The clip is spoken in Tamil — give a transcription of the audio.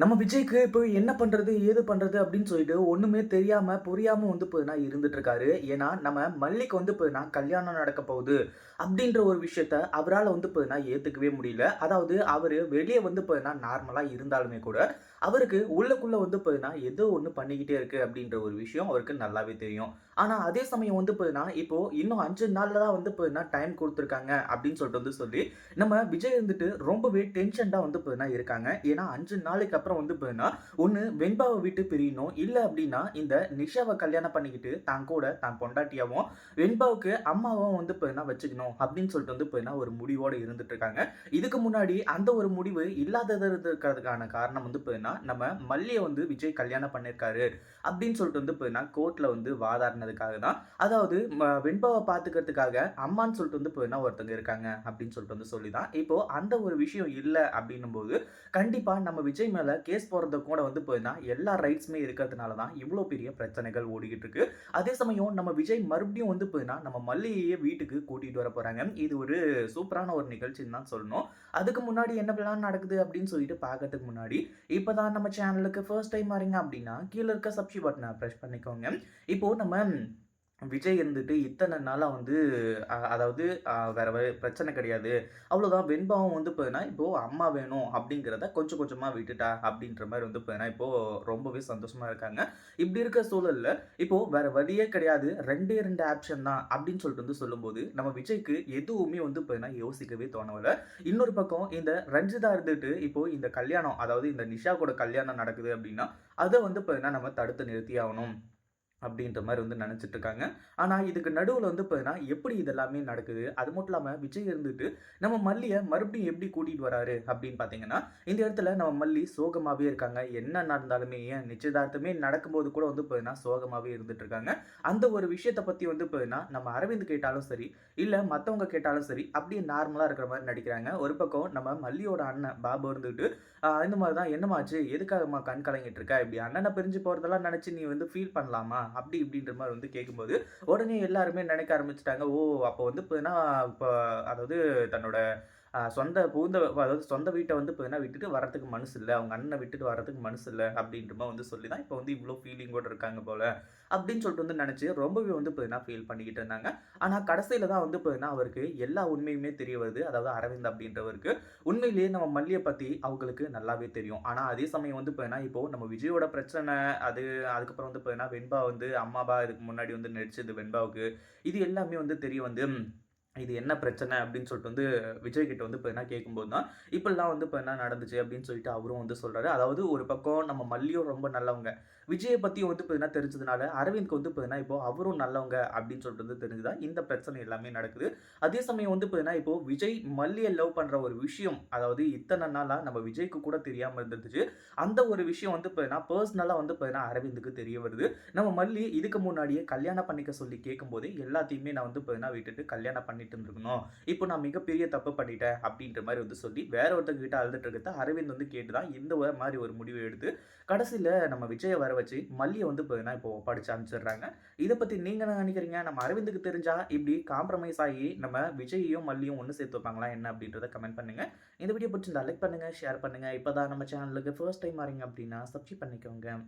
நம்ம விஜய்க்கு இப்போ என்ன பண்ணுறது ஏது பண்ணுறது அப்படின்னு சொல்லிட்டு ஒன்றுமே தெரியாமல் புரியாமல் வந்து போதுனா இருந்துட்டுருக்காரு. ஏன்னா நம்ம மல்லிக்கு வந்து போதுனா கல்யாணம் நடக்க போகுது அப்படின்ற ஒரு விஷயத்த அவரால் வந்து போதுனா ஏற்றுக்கவே முடியல. அதாவது அவர் வெளியே வந்து போதுனா நார்மலாக இருந்தாலுமே கூட அவருக்கு உள்ளக்குள்ளே வந்து போதுனா ஏதோ ஒன்று பண்ணிக்கிட்டே இருக்குது அப்படின்ற ஒரு விஷயம் அவருக்கு நல்லாவே தெரியும். ஆனால் அதே சமயம் வந்து போதுன்னா இப்போ இன்னும் அஞ்சு நாளில் தான் வந்து போதுன்னா டைம் கொடுத்துருக்காங்க அப்படின்னு சொல்லிட்டு வந்து சொல்லி நம்ம விஜய் வந்துட்டு ரொம்பவே டென்ஷன்டாக வந்து போதுன்னா இருக்காங்க. ஏன்னா அஞ்சு நாளைக்கு அப்புறம் வந்து போதுன்னா ஒன்று வெண்பாவை விட்டு பிரியணும். இல்லை அப்படின்னா இந்த நிஷாவை கல்யாணம் பண்ணிக்கிட்டு தான் கூட தான் பொண்டாட்டியாவும் வெண்பாவுக்கு அம்மாவும் வந்து போதுன்னா வச்சுக்கணும் அப்படின்னு சொல்லிட்டு வந்து போதுன்னா ஒரு முடிவோடு இருந்துட்டு இருக்காங்க. இதுக்கு முன்னாடி அந்த ஒரு முடிவு இல்லாதது இருக்கிறதுக்கான காரணம் வந்து போதுன்னா நம்ம மல்லியை வந்து விஜய் கல்யாணம் பண்ணியிருக்காரு அப்படின்னு சொல்லிட்டு வந்து போதுன்னா கோர்ட்டில் வந்து வாதாடினதுக்காக தான். அதாவது ம- வெண்பாவை பார்த்துக்கிறதுக்காக அம்மான்னு சொல்லிட்டு வந்து போதுனா ஒருத்தங்க இருக்காங்க அப்படின்னு சொல்லிட்டு வந்து சொல்லி தான் இப்போ அந்த ஒரு விஷயம் இல்லை அப்படின்னும் போது கண்டிப்பா நம்ம விஜய் மேல கேஸ் போறது கூட வந்து போயின்னா எல்லா ரைட்ஸுமே இருக்கிறதுனால தான் இவ்வளோ பெரிய பிரச்சனைகள் ஓடிக்கிட்டு இருக்கு. அதே சமயம் நம்ம விஜய் மறுபடியும் வந்து போயின்னா நம்ம மல்லிகையே வீட்டுக்கு கூட்டிட்டு வர போறாங்க. இது ஒரு சூப்பரான ஒரு நிகழ்ச்சின்னு தான் சொல்லணும். அதுக்கு முன்னாடி என்ன பிளான் நடக்குது அப்படின்னு சொல்லிட்டு பார்க்கறதுக்கு முன்னாடி இப்போதான் நம்ம சேனலுக்கு ஃபர்ஸ்ட் டைம் வரீங்க அப்படின்னா கீழே இருக்க சப்ஸ்கிரைப் பட்டனை ப்ரெஸ் பண்ணிக்கோங்க. இப்போ நம்ம விஜய் இருந்துட்டு இத்தனை நாளாக வந்து அதாவது வேற பிரச்சனை கிடையாது. அவ்வளோதான் வெண்பாவும் வந்து போதுனா இப்போது அம்மா வேணும் அப்படிங்கிறத கொஞ்சம் கொஞ்சமாக விட்டுட்டா அப்படின்ற மாதிரி வந்து போதுனா இப்போது ரொம்பவே சந்தோஷமாக இருக்காங்க. இப்படி இருக்க சூழலில் இப்போது வேற வழியே கிடையாது. ரெண்டே ரெண்டு ஆப்ஷன் தான் அப்படின்னு சொல்லிட்டு வந்து சொல்லும்போது நம்ம விஜய்க்கு எதுவுமே வந்து போதுனா யோசிக்கவே தோணவில்லை. இன்னொரு பக்கம் இந்த ரஞ்சிதா இருந்துட்டு இப்போது இந்த கல்யாணம் அதாவது இந்த நிஷா கூட கல்யாணம் நடக்குது அப்படின்னா அதை வந்து போதுனா நம்ம தடுத்து நிறுத்தி ஆகணும். அப்படின்ற மாதிரி வந்து நினச்சிட்டு இருக்காங்க ஆனால் இதுக்கு நடுவில் வந்து பார்த்தீங்கன்னா எப்படி இதெல்லாமே நடக்குது? அது மட்டும் இல்லாமல் விஜய் இருந்துட்டு நம்ம மல்லியை மறுபடியும் எப்படி கூட்டிகிட்டு வராரு அப்படின்னு பார்த்தீங்கன்னா இந்த இடத்துல நம்ம மல்லி சோகமாகவே இருக்காங்க. என்ன நடந்தாலுமே ஏன் நிச்சயதார்த்தமே நடக்கும்போது கூட வந்து பார்த்தீங்கன்னா சோகமாகவே இருந்துட்டு இருக்காங்க அந்த ஒரு விஷயத்தை பற்றி வந்து பார்த்தீங்கன்னா நம்ம அரவிந்த் கேட்டாலும் சரி இல்லை மற்றவங்க கேட்டாலும் சரி அப்படியே நார்மலாக இருக்கிற மாதிரி நடிக்கிறாங்க. ஒரு பக்கம் நம்ம மல்லியோட அண்ணன் பாபு இருந்துட்டு இந்த மாதிரி தான் என்னமாச்சு எதுக்காகம்மா கண் கலங்கிட்டு இருக்கா இப்படி அண்ணனை பிரிஞ்சு போகிறதெல்லாம் நினச்சி நீ வந்து ஃபீல் பண்ணலாமா? அப்படி இப்படின்ற மாதிரி வந்து கேட்கும்போது உடனே எல்லாருமே நினைக்க ஆரம்பிச்சிட்டாங்க. ஓ அப்போ வந்து இப்போ இப்போ அதாவது தன்னோட சொந்த பூந்த அதாவது சொந்த வீட்டை வந்து இப்போ விட்டுட்டு வரதுக்கு மனசு இல்லை. அவங்க அண்ணனை விட்டுட்டு வரத்துக்கு மனசு இல்லை அப்படின்ற மாதிரி வந்து சொல்லி தான் இப்போ வந்து இவ்வளோ ஃபீலிங்கோட இருக்காங்க போல அப்படின்னு சொல்லிட்டு வந்து நினச்சி ரொம்பவே வந்து இப்போ ஃபீல் பண்ணிக்கிட்டு இருந்தாங்க. ஆனால் கடைசியில் தான் வந்து இப்போ அவருக்கு எல்லா உண்மையுமே தெரிய வருது. அதாவது அரவிந்த் அப்படின்றவருக்கு. உண்மையிலேயே நம்ம மல்லியை பற்றி அவங்களுக்கு நல்லாவே தெரியும். ஆனால் அதே சமயம் வந்து இப்போ இப்போ நம்ம விஜயோட பிரச்சனை அது அதுக்கப்புறம் வந்து இப்போ வெண்பா வந்து அம்மாபா இதுக்கு முன்னாடி வந்து நடிச்சது வெண்பாவுக்கு இது எல்லாமே வந்து தெரிய வந்து இது என்ன பிரச்சனை அப்படின்னு சொல்லிட்டு வந்து விஜய் கிட்ட வந்து இப்போ என்ன கேட்கும்போது தான் இப்படிலாம் வந்து இப்போ என்ன நடந்துச்சு அப்படின்னு சொல்லிட்டு அவரும் வந்து சொல்கிறாரு அதாவது ஒரு பக்கம் நம்ம மல்லியும் ரொம்ப நல்லவங்க விஜயை பற்றியும் வந்து இப்போ என்ன தெரிஞ்சதுனால அரவிந்த்க்கு வந்து இப்போ என்ன இப்போ அவரும் நல்லவங்க அப்படின்னு சொல்லிட்டு வந்து தெரிஞ்சுதான் இந்த பிரச்சனை எல்லாமே நடக்குது. அதே சமயம் வந்து இப்போ என்ன இப்போ விஜய் மல்லியை லவ் பண்ணுற ஒரு விஷயம் அதாவது இத்தனை நாளாக நம்ம விஜய்க்கு கூட தெரியாமல் இருந்துச்சு அந்த ஒரு விஷயம் வந்து இப்போ என்ன பர்சனலாக வந்து இப்போ என்ன அரவிந்துக்கு தெரிய வருது. நம்ம மல்லி இதுக்கு முன்னாடியே கல்யாணம் பண்ணிக்க சொல்லி கேட்கும்போது எல்லாத்தையுமே நான் வந்து இப்போ என்ன விட்டுட்டு கல்யாணம் பண்ணிட்டு இருந்திருக்கணும் இப்போ நான் மிகப்பெரிய தப்பு பண்ணிட்டேன் அப்படின்ற மாதிரி வந்து சொல்லி வேற ஒருத்தங்க கிட்ட அழுதுட்டு இருக்கிறத அரவிந்த் வந்து கேட்டு தான் இந்த மாதிரி ஒரு முடிவு எடுத்து கடைசியில் நம்ம விஜயை வர வச்சு மல்லியை வந்து இப்போ இப்போ படிச்சு அனுப்பிச்சிடுறாங்க. இதை பற்றி நீங்கள் என்ன நினைக்கிறீங்க? நம்ம அரவிந்துக்கு தெரிஞ்சா இப்படி காம்ப்ரமைஸ் ஆகி நம்ம விஜயையும் மல்லியும் ஒன்று சேர்த்து வைப்பாங்களா என்ன அப்படின்றத கமெண்ட் பண்ணுங்க. இந்த வீடியோ பிடிச்சிருந்தா லைக் பண்ணுங்க ஷேர் பண்ணுங்க. இப்போ தான் நம்ம சேனலுக்கு ஃபர்ஸ்ட் டைம் வரீங்க அப்படின்னா சப்ஸ்கிரைப் பண்ணிக்கோங்க.